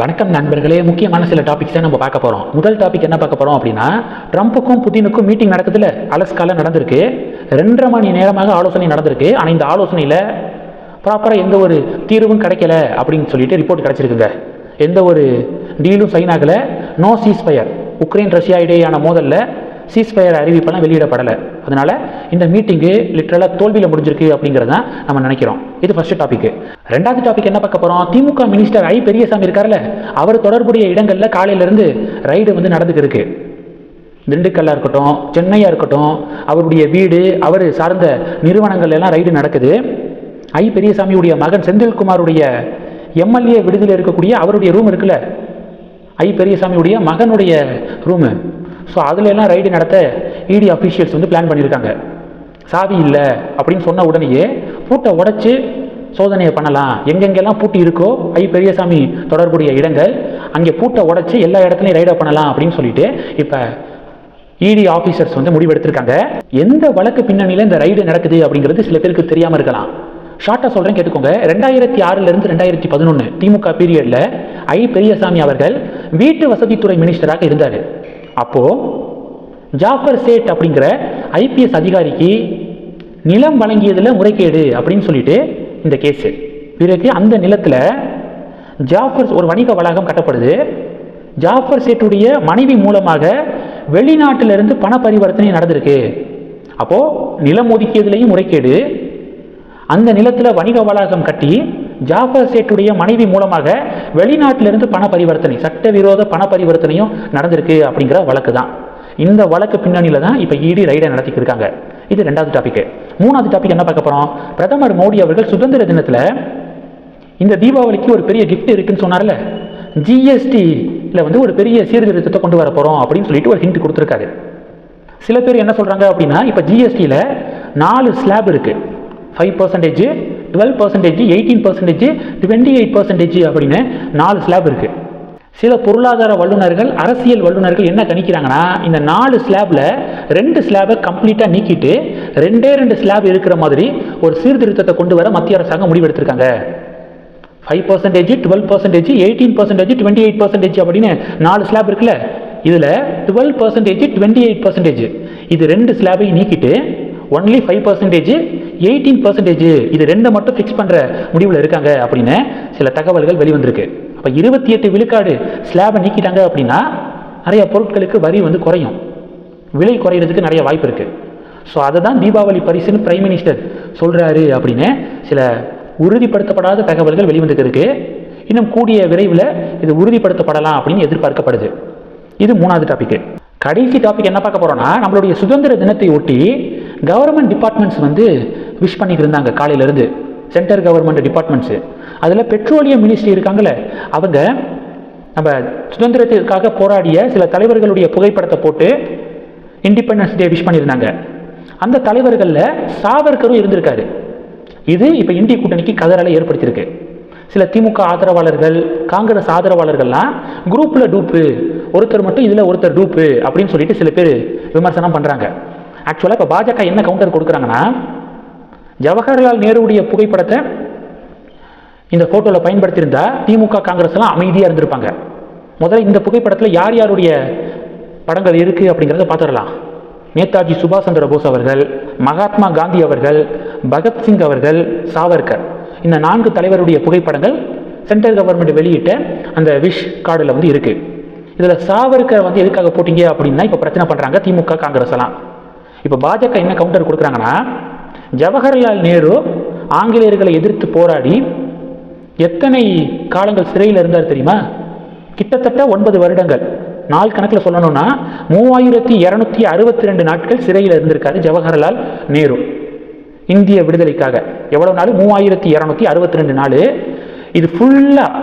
வணக்கம் நண்பர்களே. முக்கியமான சில டாபிக்ஸ் தான் நம்ம பார்க்க போகிறோம் முதல் டாபிக் என்ன பார்க்க போகிறோம் அப்படின்னா ட்ரம்ப்புக்கும் புதினுக்கும் மீட்டிங் நடக்குதுல. அலஸ்கால நடந்திருக்கு. ரெண்டரை மணி நேரமாக ஆலோசனை நடந்திருக்கு. ஆனால் இந்த ஆலோசனையில் ப்ராப்பராக எந்த ஒரு தீர்வும் கிடைக்கல அப்படின்னு சொல்லிட்டு ரிப்போர்ட் கிடச்சிருக்குங்க. எந்த ஒரு டீலும் சைன் ஆகலை. நோ சீஸ்ஃபயர் உக்ரைன் ரஷ்யா இடையேயான மோதலில் சீஸ்ஃபயர் அறிவிப்பெல்லாம் வெளியிடப்படலை. அதனால் இந்த மீட்டிங்கு லிட்ரலாக தோல்வியில் முடிஞ்சிருக்கு அப்படிங்கிறத நம்ம நினைக்கிறோம். இது ஃபர்ஸ்ட் டாபிக் ரெண்டாவது டாபிக் என்ன பார்க்க போகிறோம் திமுக மினிஸ்டர் ஐ பெரியசாமி இருக்கார்ல அவர் தொடர்புடைய இடங்களில் காலையிலேருந்து ரைடு வந்து நடந்துக்கிருக்கு திண்டுக்கல்லாக இருக்கட்டும் சென்னையாக இருக்கட்டும் அவருடைய வீடு அவர் சார்ந்த நிறுவனங்கள் எல்லாம் ரைடு நடக்குது. ஐ பெரியசாமியுடைய மகன் செந்தில்குமாருடைய எம்எல்ஏ விடுதியில் இருக்கக்கூடிய அவருடைய ரூம் இருக்குல்ல. ஐ பெரியசாமியுடைய மகனுடைய ரூமு ஸோ அதுல எல்லாம் ரைடு நடத்த இடி அஃபீஷியல்ஸ் வந்து பிளான் பண்ணியிருக்காங்க. சாவி இல்லை அப்படின்னு சொன்ன உடனேயே பூட்டை உடச்சி சோதனையை பண்ணலாம். எங்கெங்கெல்லாம் பூட்டி இருக்கோ ஐ பெரியசாமி தொடர்புடைய இடங்கள் அங்கே பூட்டை உடச்சி எல்லா இடத்துலையும் ரைடை பண்ணலாம் அப்படின்னு சொல்லிட்டு இப்போ இடி ஆஃபீஸர்ஸ் வந்து முடிவெடுத்திருக்காங்க. எந்த வழக்கு பின்னணியில் இந்த ரைடு நடக்குது அப்படிங்கிறது சில பேருக்கு தெரியாமல் இருக்கலாம். ஷார்ட்டாக சொல்கிறேன் கேட்டுக்கோங்க. ரெண்டாயிரத்தி ஆறுலேருந்து ரெண்டாயிரத்தி பதினொன்று திமுக பீரியடில் ஐ பெரியசாமி அவர்கள் வீட்டு வசதித்துறை மினிஸ்டராக இருந்தார். அப்போது ஜாஃபர் சேட் அப்படிங்கிற ஐபிஎஸ் அதிகாரிக்கு நிலம் வழங்கியதில் முறைகேடு அப்படின்னு சொல்லிட்டு இந்த கேஸு. பிறகு அந்த நிலத்தில் ஜாஃபர் ஒரு வணிக வளாகம் கட்டப்படுது. ஜாஃபர் சேட்டுடைய மனைவி மூலமாக வெளிநாட்டிலிருந்து பண பரிவர்த்தனை நடந்திருக்கு. அப்போது நிலம் ஒதுக்கியதுலேயும் முறைகேடு. அந்த நிலத்தில் வணிக வளாகம் கட்டி ஜாஃபர் சேட்டுடைய மனைவி மூலமாக வெளிநாட்டிலிருந்து பண பரிவர்த்தனை சட்டவிரோத பண பரிவர்த்தனையும் நடந்திருக்கு அப்படிங்கிற வழக்கு தான் இந்த வழக்கு பின்னணியில் தான் இப்போ இடி ரைடை நடத்திட்டு இருக்காங்க. இது ரெண்டாவது டாபிக் மூணாவது டாபிக் என்ன பார்க்க போகிறோம் பிரதமர் மோடி அவர்கள் சுதந்திர தினத்தில் இந்த தீபாவளிக்கு ஒரு பெரிய கிஃப்ட் இருக்குன்னு சொன்னார்ல. ஜிஎஸ்டியில் வந்து ஒரு பெரிய சீர்திருத்தத்தை கொண்டு வர போகிறோம் அப்படின்னு சொல்லிட்டு ஒரு ஹிண்ட் கொடுத்துருக்காரு. சில பேர் என்ன சொல்கிறாங்க அப்படின்னா இப்போ ஜிஎஸ்டியில் நாலு ஸ்லாப் இருக்குது five percentage twelve percentage eighteen percentage twenty eight percentage அப்படின்னு நாலு ஸ்லாப் இருக்குது சில பொருளாதார வல்லுநர்கள் அரசியல் வல்லுநர்கள் என்ன கணிக்கிறாங்கன்னா இந்த நாலு ஸ்லாப்ல ரெண்டு ஸ்லாபை கம்ப்ளீட்டாக நீக்கிட்டு ரெண்டே ரெண்டு ஸ்லாப் இருக்கிற மாதிரி ஒரு சீர்திருத்தத்தை கொண்டு வர மத்திய அரசாங்கம் முடிவெடுத்திருக்காங்க. Five percentage twelve percentage eighteen percentage twenty eight percentage அப்படின்னு நாலு ஸ்லாப் இருக்குல்ல? இதில் twelve percentage twenty eight percentage இது ரெண்டு ஸ்லாபையும் நீக்கிட்டு only five percentage eighteen percentage இது ரெண்டை மட்டும் ஃபிக்ஸ் பண்ணுற முடிவில் இருக்காங்க அப்படின்னு சில தகவல்கள் வெளிவந்திருக்கு. அப்போ இருபத்தி எட்டு விழுக்காடு ஸ்லாபை நீக்கிட்டாங்க அப்படின்னா நிறைய பொருட்களுக்கு வரி வந்து குறையும். விலை குறையிறதுக்கு நிறைய வாய்ப்பு இருக்குது ஸோ அதை தான் தீபாவளி பரிசுன்னு பிரைம் மினிஸ்டர் சொல்கிறாரு அப்படின்னு சில உறுதிப்படுத்தப்படாத தகவல்கள் வெளிவந்துக்கிறதுக்கு இன்னும் கூடிய விரைவில் இது உறுதிப்படுத்தப்படலாம் அப்படின்னு எதிர்பார்க்கப்படுது. இது மூணாவது டாபிக் கடைசி டாபிக் என்ன பார்க்க போகிறோன்னா நம்மளுடைய சுதந்திர தினத்தை ஒட்டி கவர்மெண்ட் டிபார்ட்மெண்ட்ஸ் வந்து விஷ் பண்ணிட்டு இருந்தாங்க காலையிலேருந்து சென்டர் கவர்மெண்ட் டிபார்ட்மெண்ட்ஸு அதில் பெட்ரோலியம் மினிஸ்ட்ரி இருக்காங்களே அவங்க நம்ம சுதந்திரத்திற்காக போராடிய சில தலைவர்களுடைய புகைப்படத்தை போட்டு இண்டிபெண்டன்ஸ் டே விஷ் பண்ணியிருந்தாங்க. அந்த தலைவர்களில் சாவர்கரும் இருந்திருக்காரு. இது இப்போ இந்திய கூட்டணிக்கு கதறலை ஏற்படுத்தியிருக்கு. சில திமுக ஆதரவாளர்கள் காங்கிரஸ் ஆதரவாளர்கள்லாம் குரூப்பில் டூப்பு ஒருத்தர் மட்டும் இதில் ஒருத்தர் டூப்பு அப்படின்னு சொல்லிட்டு சில பேர் விமர்சனம் பண்ணுறாங்க ஆக்சுவலாக இப்போ பாஜக என்ன கவுண்டர் கொடுக்குறாங்கன்னா ஜவஹர்லால் நேருடைய புகைப்படத்தை இந்த ஃபோட்டோவில் பயன்படுத்தியிருந்தா திமுக காங்கிரஸ் எல்லாம் அமைதியாக இருந்திருப்பாங்க. முதல்ல இந்த புகைப்படத்தில் யார் யாருடைய படங்கள் இருக்குது அப்படிங்கிறத பார்த்துடலாம். நேதாஜி சுபாஷ் சந்திர போஸ் அவர்கள் மகாத்மா காந்தி அவர்கள் பகத்சிங் அவர்கள் சாவர்கர். இந்த நான்கு தலைவருடைய புகைப்படங்கள் சென்ட்ரல் கவர்மெண்ட் வெளியிட்ட அந்த விஷ் கார்டில் வந்து இருக்குது இதில் சாவர்கர் வந்து எதுக்காக போட்டிங்க அப்படின்னா இப்போ பிரச்சனை பண்ணுறாங்க திமுக காங்கிரஸ் எல்லாம் இப்போ பாஜக என்ன கவுண்டர் கொடுக்குறாங்கன்னா ஜவஹர்லால் நேரு ஆங்கிலேயர்களை எதிர்த்து போராடி எத்தனை காலங்கள் சிறையில் இருந்தார் தெரியுமா? கிட்டத்தட்ட ஒன்பது வருடங்கள். நாள் கணக்கில் சொல்லணும்னா மூவாயிரத்தி இரநூத்தி அறுபத்தி ரெண்டு நாட்கள் சிறையில் இருந்திருக்காரு ஜவஹர்லால் நேரு. இந்திய விடுதலைக்காக. எவ்வளவு நாள்? மூவாயிரத்தி இரநூத்தி அறுபத்தி ரெண்டு நாள். இது ஃபுல்லாக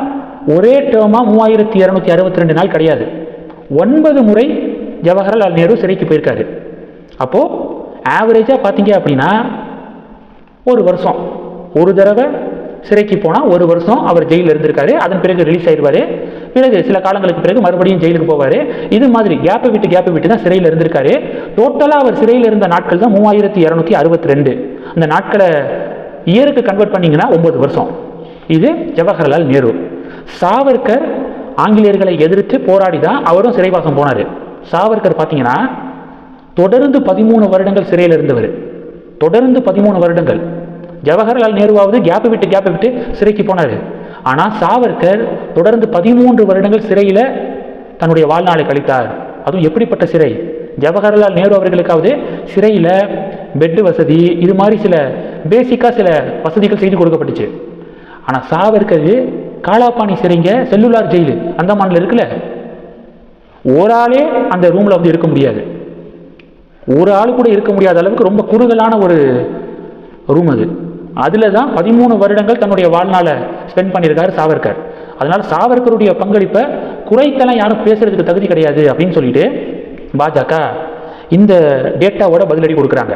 ஒரே டேர்மாக மூவாயிரத்தி இரநூத்தி அறுபத்தி ரெண்டு நாள் கிடையாது. ஒன்பது முறை ஜவஹர்லால் நேரு சிறைக்கு போயிருக்காரு. அப்போது ஆவரேஜாக பார்த்தீங்க அப்படின்னா ஒரு வருஷம். ஒரு தடவை சிறைக்கு போனால் ஒரு வருஷம் அவர் ஜெயிலில் இருந்திருக்காரு. அதன் பிறகு ரிலீஸ் ஆயிடுவார் பிறகு சில காலங்களுக்கு பிறகு மறுபடியும் ஜெயிலுக்கு போவார். இது மாதிரி கேப்பை விட்டு கேப்பை விட்டு தான் சிறையில் இருந்திருக்காரு. டோட்டலாக அவர் சிறையில் இருந்த நாட்கள் தான் மூவாயிரத்தி இரநூத்தி அறுபத்தி ரெண்டு. அந்த நாட்களை இயருக்கு கன்வெர்ட் பண்ணிங்கன்னா ஒம்பது வருஷம். இது ஜவஹர்லால் நேரு. சாவர்கர் ஆங்கிலேயர்களை எதிர்த்து போராடி தான் அவரும் சிறைவாசம் போனார். சாவர்கர் பார்த்தீங்கன்னா தொடர்ந்து பதிமூணு வருடங்கள் சிறையில் இருந்தவர். தொடர்ந்து பதிமூணு வருடங்கள். ஜவஹர்லால் நேருவாவது கேப் விட்டு கேப் விட்டு சிறைக்கு போனார். ஆனால் சாவர்கர் தொடர்ந்து பதிமூன்று வருடங்கள் சிறையில் தன்னுடைய வாழ்நாளை கழித்தார். அதுவும் எப்படிப்பட்ட சிறை? ஜவஹர்லால் நேரு அவர்களுக்காவது சிறையில் பெட்டு வசதி இது மாதிரி சில பேசிக்காக சில வசதிகள் செய்து கொடுக்கப்பட்டுச்சு. ஆனால் சாவர்கர் காலாப்பாணி சிறைங்க செல்லுலார் ஜெயிலு அந்தமானில் இருக்குல்ல? ஒரு ஆளே அந்த ரூமில் வந்து இருக்க முடியாது. ஒரு ஆள் கூட இருக்க முடியாத அளவுக்கு ரொம்ப குறுகலான ஒரு ரூம் அது. அதில் தான் பதிமூணு வருடங்கள் தன்னுடைய வாழ்நாளை ஸ்பெண்ட் பண்ணியிருக்காரு சாவர்கர். அதனால் சாவர்கருடைய பங்களிப்பை குறைத்தெல்லாம் யாரும் பேசுகிறதுக்கு தகுதி கிடையாது அப்படின்னு சொல்லிட்டு பாஜக இந்த டேட்டாவோட பதிலடி கொடுக்குறாங்க.